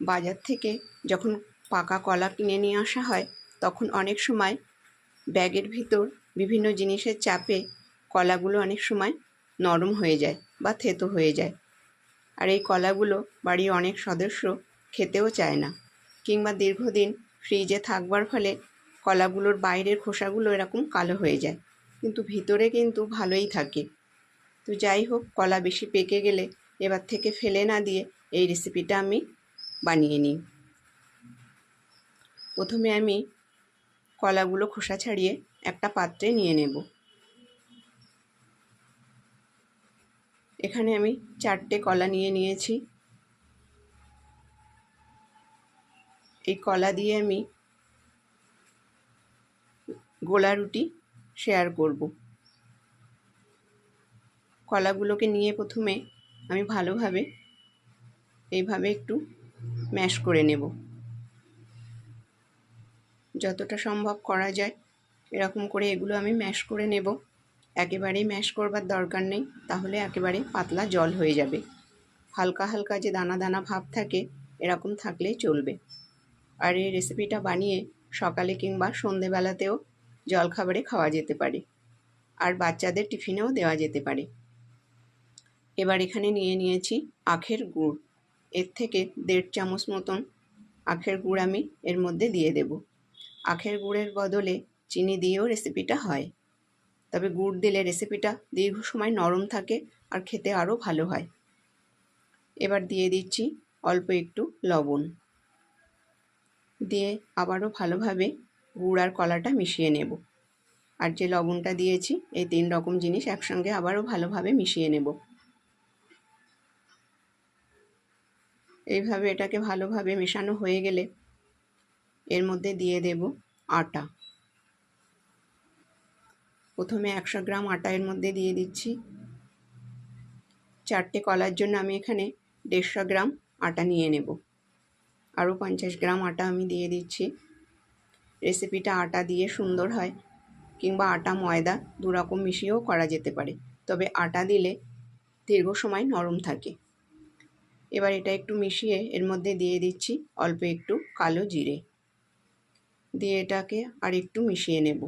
বাজার থেকে যখন পাকা কলা কিনে নিয়ে আসা হয়, তখন অনেক সময় ব্যাগের ভিতর বিভিন্ন জিনিসের চাপে কলাগুলো অনেক সময় নরম হয়ে যায় বা থেতো হয়ে যায়। আর এই কলাগুলো বাড়ির অনেক সদস্য খেতেও চায় না কিংবা দীর্ঘদিন ফ্রিজে থাকবার ফলে কলাগুলোর বাইরের খোসাগুলো এরকম কালো হয়ে যায়। কিন্তু ভিতরে কিন্তু ভালোই থাকে। তো যাই হোক, কলা বেশি পেকে গেলে এবার থেকে ফেলে না দিয়ে এই রেসিপিটা আমি বানিয়ে নিই। প্রথমে আমি কলাগুলো খোসা ছাড়িয়ে একটা পাত্রে নিয়ে নেব। এখানে আমি চারটে কলা নিয়ে নিয়েছি। এই কলা দিয়ে আমি গোলা রুটি শেয়ার করব। কলাগুলোকে নিয়ে প্রথমে আমি ভালোভাবে এইভাবে একটু ম্যাশ করে নেব। যতটা সম্ভব করা যায়, এরকম করে এগুলো আমি ম্যাশ করে নেব। একেবারেই ম্যাশ করবার দরকার নেই, তাহলে একেবারে পাতলা জল হয়ে যাবে। হালকা হালকা যে দানা দানা ভাব থাকে, এরকম থাকলেই চলবে। আর এই রেসিপিটা বানিয়ে সকালে কিংবা সন্ধেবেলাতেও জলখাবারে খাওয়া যেতে পারে। আর বাচ্চাদের টিফিনেও দেওয়া যেতে পারে। এবার এখানে নিয়ে নিয়েছি আখের গুড়। এর থেকে দেড় চামচ মতন আখের গুড় আমি এর মধ্যে দিয়ে দেব। আখের গুড়ের বদলে চিনি দিয়েও রেসিপিটা হয়। তবে গুড় দিলে রেসিপিটা দীর্ঘ সময় নরম থাকে আর খেতে আরও ভালো হয়। এবার দিয়ে দিচ্ছি অল্প একটু লবণ। দিয়ে আবারও ভালোভাবে গুড় আর কলাটা মিশিয়ে নেব। আর যে লবণটা দিয়েছি, এই তিন রকম জিনিস একসঙ্গে আবারও ভালোভাবে মিশিয়ে নেব। এইভাবে এটাকে ভালোভাবে মেশানো হয়ে গেলে এর মধ্যে দিয়ে দেব আটা। প্রথমে একশো গ্রাম আটা এর মধ্যে দিয়ে দিচ্ছি। চারটে কলার জন্য আমি এখানে দেড়শো গ্রাম আটা নিয়ে নেব। আরও পঞ্চাশ গ্রাম আটা আমি দিয়ে দিচ্ছি। রেসিপিটা আটা দিয়ে সুন্দর হয় কিংবা আটা ময়দা দুরকম মিশিয়েও করা যেতে পারে। তবে আটা দিলে দীর্ঘ সময় নরম থাকে। এবার এটা একটু মিশিয়ে এর মধ্যে দিয়ে দিচ্ছি অল্প একটু কালো জিরে। দিয়ে এটাকে আর একটু মিশিয়ে নেব।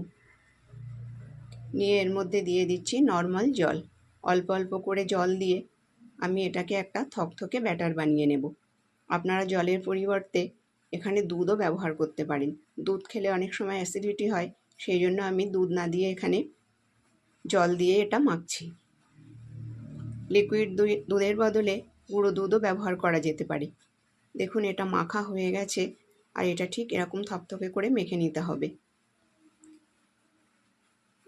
নিয়ে এর মধ্যে দিয়ে দিচ্ছি নর্মাল জল। অল্প অল্প করে জল দিয়ে আমি এটাকে একটা থকথকে ব্যাটার বানিয়ে নেব। আপনারা জলের পরিবর্তে এখানে দুধও ব্যবহার করতে পারেন। দুধ খেলে অনেক সময় অ্যাসিডিটি হয়, সেই জন্য আমি দুধ না দিয়ে এখানে জল দিয়ে এটা মাখছি। লিকুইড দুধের বদলে গুঁড়ো দুধও ব্যবহার করা যেতে পারে। দেখুন, এটা মাখা হয়ে গেছে আর এটা ঠিক এরকম থকথকে করে মেখে নিতে হবে।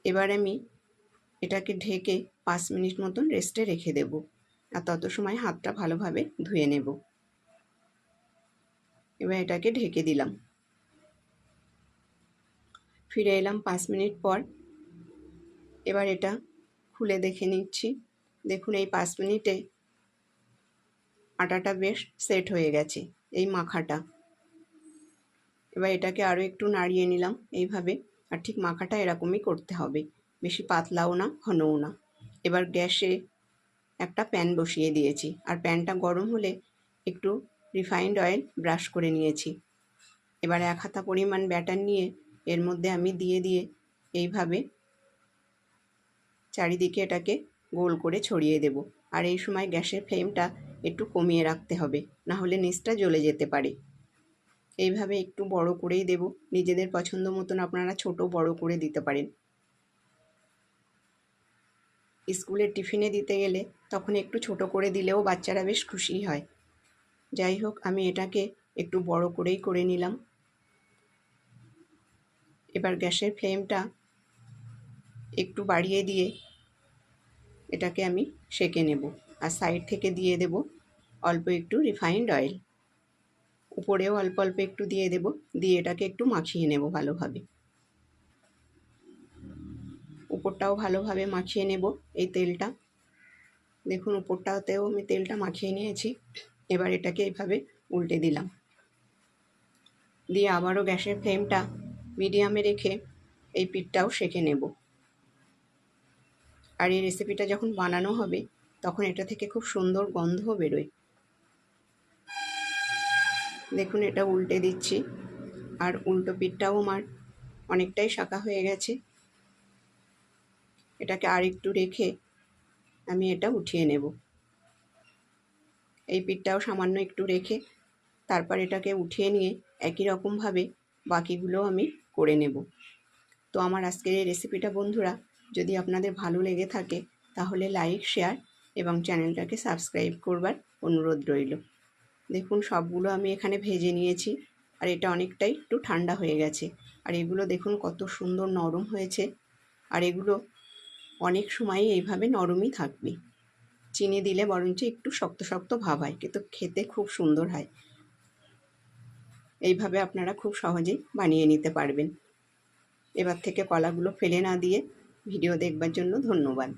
এবার আমি এটাকে ঢেকে পাঁচ মিনিট মতন রেস্টে রেখে দেব আর তত সময় হাতটা ভালোভাবে ধুয়ে নেব। এবার এটাকে ঢেকে দিলাম। ফিরে এলাম পাঁচ মিনিট পর। এবার এটা খুলে দেখে নিচ্ছি। দেখুন, এই পাঁচ মিনিটে আটাটা বেশ সেট হয়ে গেছে, এই মাখাটা। এবার এটাকে আরও একটু নাড়িয়ে নিলাম এইভাবে, আর ঠিক মাখাটা এরকমই করতে হবে, বেশি পাতলাও না, ঘনও না। এবার গ্যাসে একটা প্যান বসিয়ে দিয়েছি, আর প্যানটা গরম হলে একটু রিফাইন্ড অয়েল ব্রাশ করে নিয়েছি। এবার এক হাতা পরিমাণ ব্যাটার নিয়ে এর মধ্যে আমি দিয়ে দিয়ে এইভাবে চারিদিকে এটাকে গোল করে ছড়িয়ে দেব, আর এই সময় গ্যাসের ফ্লেমটা একটু কমিয়ে রাখতে হবে, না হলে নিচটা জ্বলে যেতে পারে। এইভাবে একটু বড় করেই দেব। নিজেদের পছন্দ মতন আপনারা ছোট বড় করে দিতে পারেন। স্কুলের টিফিনে দিতে গেলে তখন একটু ছোট করে দিলেও বাচ্চারা বেশ খুশি হয়। যাই হোক, আমি এটাকে একটু বড় করেই করে নিলাম। এবার গ্যাসের ফ্লেমটা একটু বাড়িয়ে দিয়ে এটাকে আমি সেকে নেব। আর সাইড থেকে দিয়ে দেব অল্প একটু রিফাইন্ড অয়েল উপরেও অল্প অল্প একটু দিয়ে দেব, দিয়ে এটাকে একটু মাখিয়ে নেব ভালোভাবে। উপরটাও ভালোভাবে মাখিয়ে নেব এই তেলটা। দেখুন, উপরটাতেও আমি তেলটা মাখিয়ে নিয়েছি, এবার এটাকে এইভাবে উল্টে দিলাম। দিয়ে আবারও গ্যাসের ফ্লেমটা মিডিয়ামে রেখে এই পিঠটাও সেঁকে নেব। আর এই রেসিপিটা যখন বানানো হবে তখন এটা থেকে খুব সুন্দর গন্ধও বেরোয়। দেখুন, এটা উল্টে দিচ্ছি। আর উল্টো পিঠটাও আমার অনেকটাই শাঁকা হয়ে গেছে। এটাকে আর একটু রেখে আমি এটা উঠিয়ে নেব। এই পিঠটাও সামান্য একটু রেখে তারপর এটাকে উঠিয়ে নিয়ে একই রকমভাবে বাকিগুলো আমি করে নেব। তো আমার আজকের এই রেসিপিটা বন্ধুরা, যদি আপনাদের ভালো লেগে থাকে, তাহলে লাইক শেয়ার এবং চ্যানেলটাকে সাবস্ক্রাইব করবার অনুরোধ রইল। দেখুন, সবগুলো আমি এখানে ভেজে নিয়েছি আর এটা অনেকটাই একটু ঠান্ডা হয়ে গেছে। আর এগুলো দেখুন, কত সুন্দর নরম হয়েছে। আর এগুলো অনেক সময় এইভাবে নরমই থাকবে। চিনি দিলে বরঞ্চ একটু শক্ত শক্ত ভাব হয়, কিন্তু খেতে খুব সুন্দর হয়। এইভাবে আপনারা খুব সহজেই বানিয়ে নিতে পারবেন। এবার থেকে কলাগুলো ফেলে না দিয়ে ভিডিও দেখবার জন্য ধন্যবাদ।